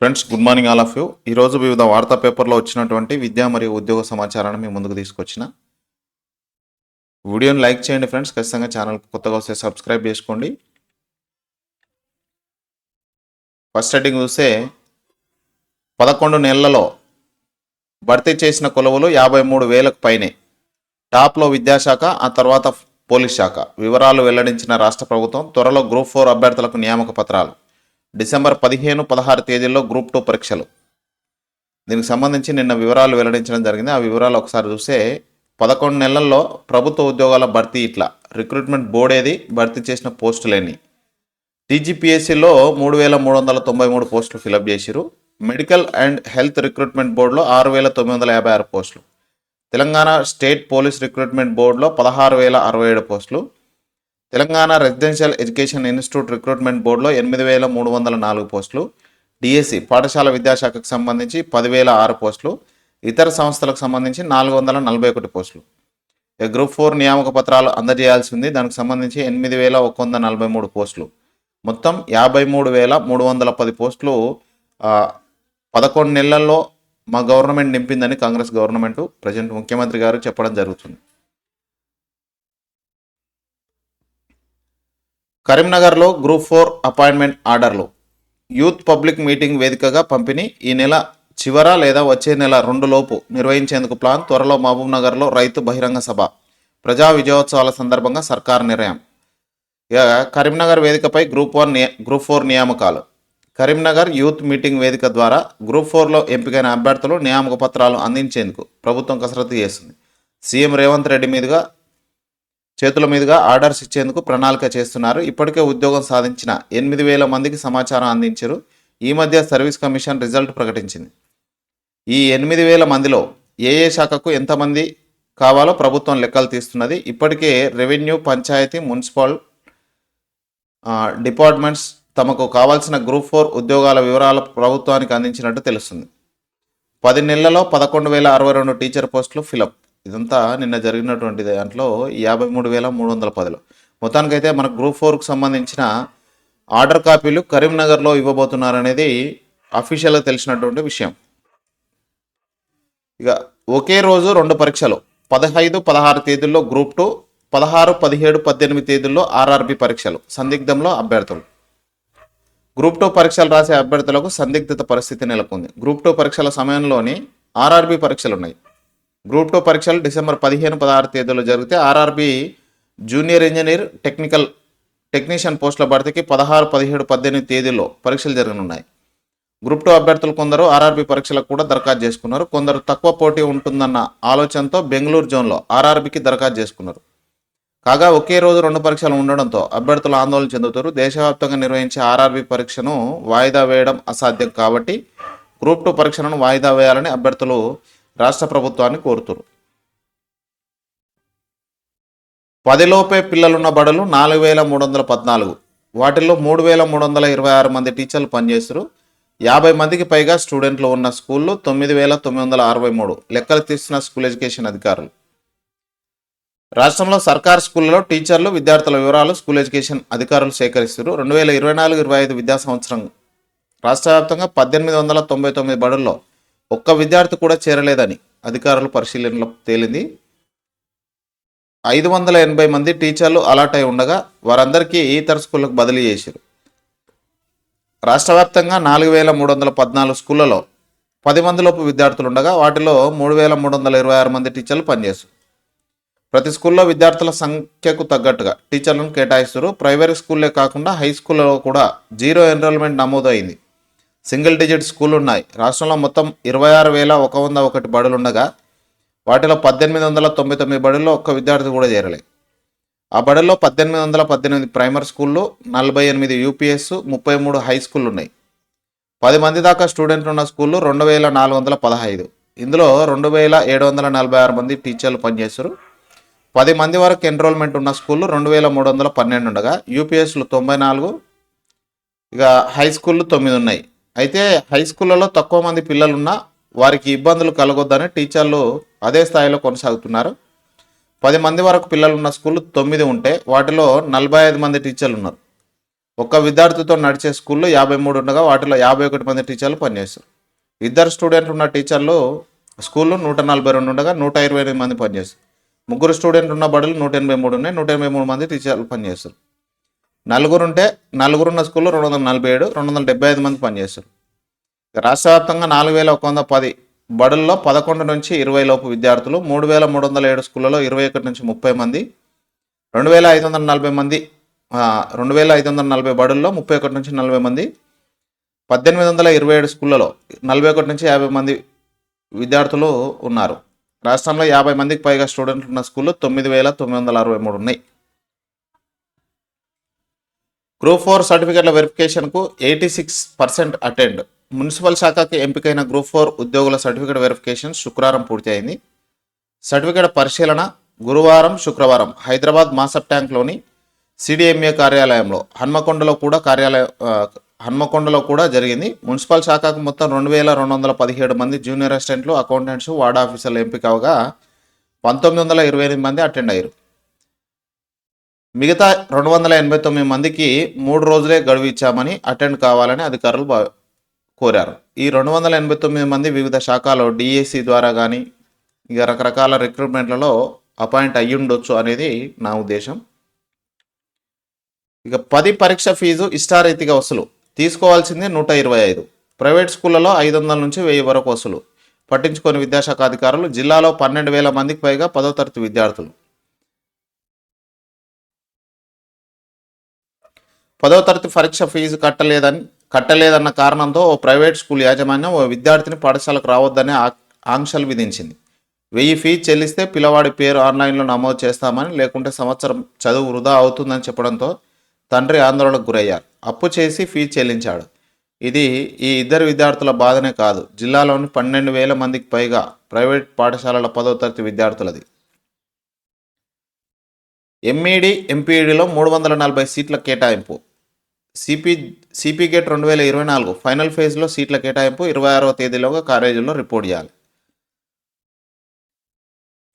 Friends good morning all of you ఈరోజు వివిధ వార్తా పేపర్లో వచ్చినటువంటి విద్యా మరియు ఉద్యోగ సమాచారాన్ని మీ ముందుకు తీసుకొచ్చిన వీడియోని లైక్ చేయండి ఫ్రెండ్స్ ఖచ్చితంగా ఛానల్ కొత్తగా వస్తే సబ్స్క్రైబ్ చేసుకోండి. ఫస్ట్ హెడ్డింగ్ చూస్తే పదకొండు నెలలలో భర్తీ చేసిన కొలువులు యాభై మూడు వేలకు పైనే. టాప్లో విద్యాశాఖ ఆ తర్వాత పోలీస్ శాఖ. వివరాలు వెల్లడించిన రాష్ట్ర ప్రభుత్వం త్వరలో గ్రూప్ ఫోర్ అభ్యర్థులకు నియామక పత్రాలు. డిసెంబర్ పదిహేను పదహారు తేదీల్లో గ్రూప్ టూ పరీక్షలు. దీనికి సంబంధించి నిన్న వివరాలు వెల్లడించడం జరిగింది. ఆ వివరాలు ఒకసారి చూస్తే పదకొండు నెలల్లో ప్రభుత్వ ఉద్యోగాల భర్తీ ఇట్లా. రిక్రూట్మెంట్ బోర్డు ఏది? భర్తీ చేసిన పోస్టులేని టీజీపీఎస్సీలో మూడు వేల మూడు వందల తొంభై మూడు పోస్టులు ఫిలప్ చేసిరు మెడికల్ అండ్ హెల్త్ రిక్రూట్మెంట్ బోర్డులో ఆరు వేల తొమ్మిది వందల యాభై ఆరు పోస్టులు. తెలంగాణ స్టేట్ పోలీస్ రిక్రూట్మెంట్ బోర్డులో పదహారు వేల అరవై ఏడు పోస్టులు. Telangana residential education institute recruitment బోర్డులో ఎనిమిది వేల మూడు వందల నాలుగు పోస్టులు డిఎస్సి పాఠశాల విద్యాశాఖకు సంబంధించి పదివేల ఆరు పోస్టులు ఇతర సంస్థలకు సంబంధించి నాలుగు వందల నలభై ఒకటి పోస్టులు. గ్రూప్ ఫోర్ నియామక పత్రాలు అందజేయాల్సి ఉంది. దానికి సంబంధించి ఎనిమిది వేల ఒక వంద నలభై మూడు పోస్టులు. మొత్తం యాభై మూడు వేల మూడు వందల పది పోస్టులు పదకొండు నెలల్లో మా గవర్నమెంట్ నింపిందని కాంగ్రెస్ గవర్నమెంట్ ప్రజెంట్ ముఖ్యమంత్రి గారు చెప్పడం జరుగుతుంది. కరీంనగర్లో గ్రూప్ ఫోర్ అపాయింట్మెంట్ ఆర్డర్లు. యూత్ పబ్లిక్ మీటింగ్ వేదికగా పంపిణీ ఈ నెల చివర లేదా వచ్చే నెల రెండు లోపు నిర్వహించేందుకు ప్లాన్ త్వరలో మహబూబ్ నగర్లో రైతు బహిరంగ సభ ప్రజా విజయోత్సవాల సందర్భంగా సర్కార్ నిర్ణయం. ఇక కరీంనగర్ వేదికపై గ్రూప్ వన్ గ్రూప్ ఫోర్ నియామకాలు. కరీంనగర్ యూత్ మీటింగ్ వేదిక ద్వారా గ్రూప్ ఫోర్లో ఎంపికైన అభ్యర్థులు నియామక పత్రాలు అందించేందుకు ప్రభుత్వం కసరత్తు చేస్తుంది. సీఎం రేవంత్ రెడ్డి మీదుగా చేతుల మీదుగా ఆర్డర్స్ ఇచ్చేందుకు ప్రణాళిక చేస్తున్నారు. ఇప్పటికే ఉద్యోగం సాధించిన ఎనిమిది వేల మందికి సమాచారం అందించారు. ఈ మధ్య సర్వీస్ కమిషన్ రిజల్ట్ ప్రకటించింది. ఈ ఎనిమిది వేల మందిలో ఏ ఏ శాఖకు ఎంతమంది కావాలో ప్రభుత్వం లెక్కలు తీస్తున్నది. ఇప్పటికే రెవెన్యూ పంచాయతీ మున్సిపల్ డిపార్ట్మెంట్స్ తమకు కావాల్సిన గ్రూప్ ఫోర్ ఉద్యోగాల వివరాలు ప్రభుత్వానికి అందించినట్టు తెలుస్తుంది. పది నెలలలో పదకొండు వేల అరవై రెండు టీచర్ పోస్టులు ఫిలప్. ఇదంతా నిన్న జరిగినటువంటి దాంట్లో యాభై మూడు వేల మూడు వందల పదిలో. మొత్తానికైతే మనకు గ్రూప్ ఫోర్కు సంబంధించిన ఆర్డర్ కాపీలు కరీంనగర్లో ఇవ్వబోతున్నారనేది అఫీషియల్గా తెలిసినటువంటి విషయం. ఇక ఒకే రోజు రెండు పరీక్షలు. పదహైదు పదహారు తేదీల్లో గ్రూప్ టూ పదహారు పదిహేడు పద్దెనిమిది తేదీల్లో ఆర్ఆర్బి పరీక్షలు. సందిగ్ధంలో అభ్యర్థులు. గ్రూప్ టూ పరీక్షలు రాసే అభ్యర్థులకు సందిగ్ధత పరిస్థితి నెలకొంది. గ్రూప్ టూ పరీక్షల సమయంలోని ఆర్ఆర్బి పరీక్షలు ఉన్నాయి గ్రూప్ టూ పరీక్షలు డిసెంబర్ పదిహేను పదహారు తేదీలో జరిగితే RRB junior engineer technical technician పోస్టుల భర్తీకి పదహారు పదిహేడు పద్దెనిమిది తేదీల్లో పరీక్షలు జరగనున్నాయి. గ్రూప్ టూ అభ్యర్థులు కొందరు ఆర్ఆర్బి పరీక్షలకు కూడా దరఖాస్తు చేసుకున్నారు. కొందరు తక్కువ పోటీ ఉంటుందన్న ఆలోచనతో బెంగళూరు జోన్లో ఆర్ఆర్బికి దరఖాస్తు చేసుకున్నారు. కాగా ఒకే రోజు రెండు పరీక్షలు ఉండడంతో అభ్యర్థులు ఆందోళన చెందుతారు. దేశవ్యాప్తంగా నిర్వహించే ఆర్ఆర్బి పరీక్షను వాయిదా వేయడం అసాధ్యం కాబట్టి గ్రూప్ టూ పరీక్షలను వాయిదా వేయాలని అభ్యర్థులు రాష్ట్ర ప్రభుత్వాన్ని కోరుతారు. పదిలోపే పిల్లలున్న బడులు నాలుగు వేల మూడు వందల పద్నాలుగు. వాటిల్లో మూడు వేల మూడు వందల ఇరవై ఆరు మంది టీచర్లు పనిచేస్తారు యాభై మందికి పైగా స్టూడెంట్లు ఉన్న స్కూళ్ళు తొమ్మిది వేల తొమ్మిది వందల అరవై మూడు లెక్కలు తీస్తున్న స్కూల్ ఎడ్యుకేషన్ అధికారులు. రాష్ట్రంలో సర్కార్ స్కూళ్ళలో టీచర్లు విద్యార్థుల వివరాలు స్కూల్ ఎడ్యుకేషన్ అధికారులు సేకరిస్తారు రెండు వేల ఇరవై నాలుగు ఇరవై ఐదు విద్యా సంవత్సరం రాష్ట్ర వ్యాప్తంగా పద్దెనిమిది వందల తొంభై తొమ్మిది బడుల్లో ఒక్క విద్యార్థి కూడా చేరలేదని అధికారులు పరిశీలనలో తేలింది. ఐదు వందల ఎనభై మంది టీచర్లు అలాట్ అయి ఉండగా వారందరికీ ఇతర స్కూళ్ళకు బదిలీ చేశారు. రాష్ట్ర వ్యాప్తంగా నాలుగు వేల మూడు వందల పద్నాలుగు స్కూళ్ళలో పది మందిలోపు విద్యార్థులు ఉండగా వాటిలో మూడు వేల మూడు వందల ఇరవై ఆరు మంది టీచర్లు పనిచేస్తారు ప్రతి స్కూల్లో విద్యార్థుల సంఖ్యకు తగ్గట్టుగా టీచర్లను కేటాయిస్తారు ప్రైవేట్ స్కూల్లే కాకుండా హై స్కూల్లో కూడా జీరో ఎన్రోల్మెంట్ నమోదు అయింది సింగిల్ డిజిట్ స్కూల్ ఉన్నాయి రాష్ట్రంలో మొత్తం ఇరవై ఆరు వేల ఒక వంద ఒకటి బడులు ఉండగా వాటిలో పద్దెనిమిది వందల తొంభై తొమ్మిది బడుల్లో ఒక్క విద్యార్థి కూడా చేరలే. ఆ బడుల్లో పద్దెనిమిది వందల పద్దెనిమిది ప్రైమరీ స్కూళ్ళు నలభై ఎనిమిది యూపీఎస్ ముప్పై మూడు హై స్కూళ్ళు ఉన్నాయి పది మంది దాకా స్టూడెంట్లు ఉన్న స్కూళ్ళు రెండు వేల నాలుగు వందల పదహైదు. ఇందులో రెండు వేల ఏడు వందల నలభై ఆరు మంది టీచర్లు పనిచేస్తారు. పది మంది వరకు ఎన్రోల్మెంట్ ఉన్న స్కూళ్ళు రెండు వేల మూడు వందల పన్నెండు ఉండగా యూపీఎస్లు తొంభై నాలుగు ఇక హై స్కూళ్ళు తొమ్మిది ఉన్నాయి. అయితే హై స్కూళ్ళలో తక్కువ మంది పిల్లలున్నా వారికి ఇబ్బందులు కలగొద్దని టీచర్లు అదే స్థాయిలో కొనసాగుతున్నారు. పది మంది వరకు పిల్లలు ఉన్న స్కూళ్ళు తొమ్మిది ఉంటే వాటిలో నలభై ఐదు మంది టీచర్లు ఉన్నారు. ఒక్క విద్యార్థితో నడిచే స్కూల్లో యాభై మూడు ఉండగా వాటిలో యాభై ఒకటి మంది టీచర్లు పనిచేస్తారు. ఇద్దరు స్టూడెంట్లు ఉన్న టీచర్లు స్కూల్లో నూట నలభై రెండు ఉండగా నూట ఇరవై ఎనిమిది మంది పనిచేస్తారు. ముగ్గురు స్టూడెంట్ ఉన్న బడులు నూట ఎనభై మూడు ఉన్నాయి నూట ఎనభై మూడు మంది టీచర్లు పనిచేస్తారు. నలుగురు ఉంటే నలుగురు ఉన్న స్కూల్లో రెండు వందల నలభై ఏడు రెండు వందల డెబ్బై ఐదు మంది పనిచేస్తారు రాష్ట్ర వ్యాప్తంగా నాలుగు వేల ఒక వంద పది బడుల్లో పదకొండు నుంచి ఇరవై లోపు విద్యార్థులు మూడు వేల మూడు వందల ఏడు స్కూళ్ళలో ఇరవై ఒకటి నుంచి ముప్పై మంది రెండు వేల ఐదు వందల నలభై మంది రెండు వేల ఐదు వందల నలభై బడుల్లో ముప్పై ఒకటి నుంచి నలభై మంది పద్దెనిమిది వందల ఇరవై ఏడు స్కూళ్ళలో నలభై ఒకటి నుంచి యాభై మంది విద్యార్థులు ఉన్నారు. రాష్ట్రంలో యాభై మందికి పైగా స్టూడెంట్లు ఉన్న స్కూళ్ళు తొమ్మిది వేల తొమ్మిది వందల అరవై మూడు ఉన్నాయి. గ్రూప్ ఫోర్ సర్టిఫికేట్ల వెరిఫికేషన్కు eighty six percent attend municipal శాఖకి ఎంపికైన గ్రూప్ ఫోర్ ఉద్యోగుల సర్టిఫికేట్ వెరిఫికేషన్ శుక్రవారం పూర్తయింది. సర్టిఫికేట్ పరిశీలన గురువారం శుక్రవారం హైదరాబాద్ మాసప్ ట్యాంక్లోని సిడిఎంఏ కార్యాలయంలో హన్మకొండలో కూడా కార్యాలయం హన్మకొండలో కూడా జరిగింది. మున్సిపల్ శాఖకు మొత్తం రెండు వేల రెండు వందల పదిహేడు మంది జూనియర్ అసిస్టెంట్లు అకౌంటెంట్స్ వార్డ్ ఆఫీసర్లు ఎంపిక అవగా పంతొమ్మిది వందల ఇరవై ఎనిమిది మంది అటెండ్ అయ్యారు. మిగతా రెండు వందల ఎనభై తొమ్మిది మందికి మూడు రోజులే గడువు ఇచ్చామని అటెండ్ కావాలని అధికారులు కోరారు. ఈ రెండు వందల ఎనభై తొమ్మిది మంది వివిధ శాఖలో డిఎస్సి ద్వారా కానీ ఇక రకరకాల రిక్రూట్మెంట్లలో అపాయింట్ అయ్యి ఉండొచ్చు అనేది నా ఉద్దేశం. ఇక పది పరీక్ష ఫీజు ఇష్టారీతిగా వసూలు. తీసుకోవాల్సింది నూట ఇరవై ఐదు. ప్రైవేట్ స్కూళ్ళలో ఐదు వందల నుంచి వెయ్యి వరకు వసూలు. పట్టించుకొని విద్యాశాఖ అధికారులు జిల్లాలో పన్నెండు వేల మందికి పైగా పదో తరగతి విద్యార్థులు. పదో తరగతి పరీక్ష ఫీజు కట్టలేదని కట్టలేదన్న కారణంతో ఓ ప్రైవేట్ స్కూల్ యాజమాన్యం ఓ విద్యార్థిని పాఠశాలకు రావద్దని ఆంక్షలు విధించింది. వెయ్యి ఫీజు చెల్లిస్తే పిల్లవాడి పేరు ఆన్లైన్లో నమోదు చేస్తామని లేకుంటే సంవత్సరం చదువు వృధా అవుతుందని చెప్పడంతో తండ్రి ఆందోళనకు గురయ్యారు. అప్పు చేసి ఫీజు చెల్లించాడు. ఇది ఈ ఇద్దరు విద్యార్థుల బాధనే కాదు. జిల్లాలోని పన్నెండు వేల మందికి పైగా ప్రైవేట్ పాఠశాలల పదో తరగతి విద్యార్థులది. ఎంఈడి ఎంపీఈడిలో మూడు వందల నలభై సీట్ల కేటాయింపు. సిపి సిపి గేట్ రెండు వేల ఇరవై నాలుగు ఫైనల్ ఫేజ్లో సీట్ల కేటాయింపు ఇరవై ఆరవ తేదీలోగా కాలేజీలో రిపోర్ట్ చేయాలి.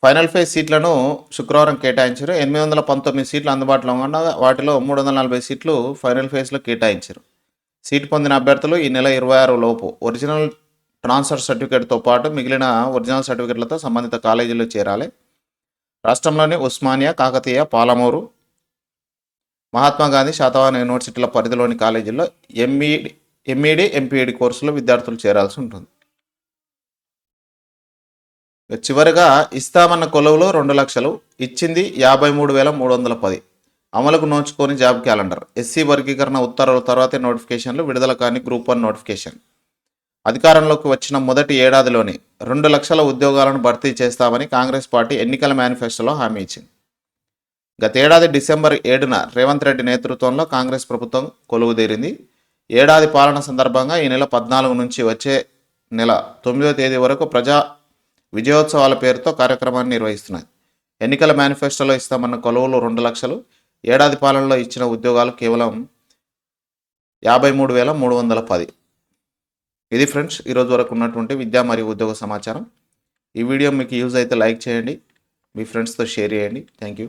ఫైనల్ ఫేజ్ సీట్లను శుక్రవారం కేటాయించారు. ఎనిమిది వందల పంతొమ్మిది సీట్లు అందుబాటులో ఉండగా వాటిలో మూడు వందల నలభై సీట్లు ఫైనల్ ఫేజ్లో కేటాయించారు. సీటు పొందిన అభ్యర్థులు ఈ నెల ఇరవై ఆరు లోపు ఒరిజినల్ ట్రాన్స్ఫర్ సర్టిఫికేట్తో పాటు మిగిలిన ఒరిజినల్ సర్టిఫికేట్లతో సంబంధిత కాలేజీలో చేరాలి. రాష్ట్రంలోని ఉస్మానియా కాకతీయ పాలమూరు మహాత్మా గాంధీ శాతవాహన యూనివర్సిటీల పరిధిలోని కాలేజీల్లో ఎంఈడి ఎంఈడి ఎంపీఈడి కోర్సులో విద్యార్థులు చేరాల్సి ఉంటుంది. చివరిగా ఇస్తామన్న కొలువులో రెండు లక్షలు ఇచ్చింది యాభై మూడు వేల మూడు వందల పది. అమలుకు నోచుకొని జాబ్ క్యాలెండర్ ఎస్సీ వర్గీకరణ ఉత్తర్వుల తర్వాతే నోటిఫికేషన్లు విడుదల కాని గ్రూప్ వన్ నోటిఫికేషన్. అధికారంలోకి వచ్చిన మొదటి ఏడాదిలోనే రెండు లక్షల ఉద్యోగాలను భర్తీ చేస్తామని కాంగ్రెస్ పార్టీ ఎన్నికల మేనిఫెస్టోలో హామీ ఇచ్చింది. గతేడాది డిసెంబర్ ఏడున రేవంత్ రెడ్డి నేతృత్వంలో కాంగ్రెస్ ప్రభుత్వం కొలువుదీరింది. ఏడాది పాలన సందర్భంగా ఈ నెల పద్నాలుగు నుంచి వచ్చే నెల తొమ్మిదో తేదీ వరకు ప్రజా విజయోత్సవాల పేరుతో కార్యక్రమాన్ని నిర్వహిస్తున్నాయి. ఎన్నికల మేనిఫెస్టోలో ఇస్తామన్న కొలువులు రెండు లక్షలు ఏడాది పాలనలో ఇచ్చిన ఉద్యోగాలు కేవలం యాభై మూడు వేల మూడు వందల పది. ఇది ఫ్రెండ్స్ ఈరోజు వరకు ఉన్నటువంటి విద్యా మరియు ఉద్యోగ సమాచారం. ఈ వీడియో మీకు యూజ్ అయితే లైక్ చేయండి మీ ఫ్రెండ్స్తో షేర్ చేయండి. Thank you.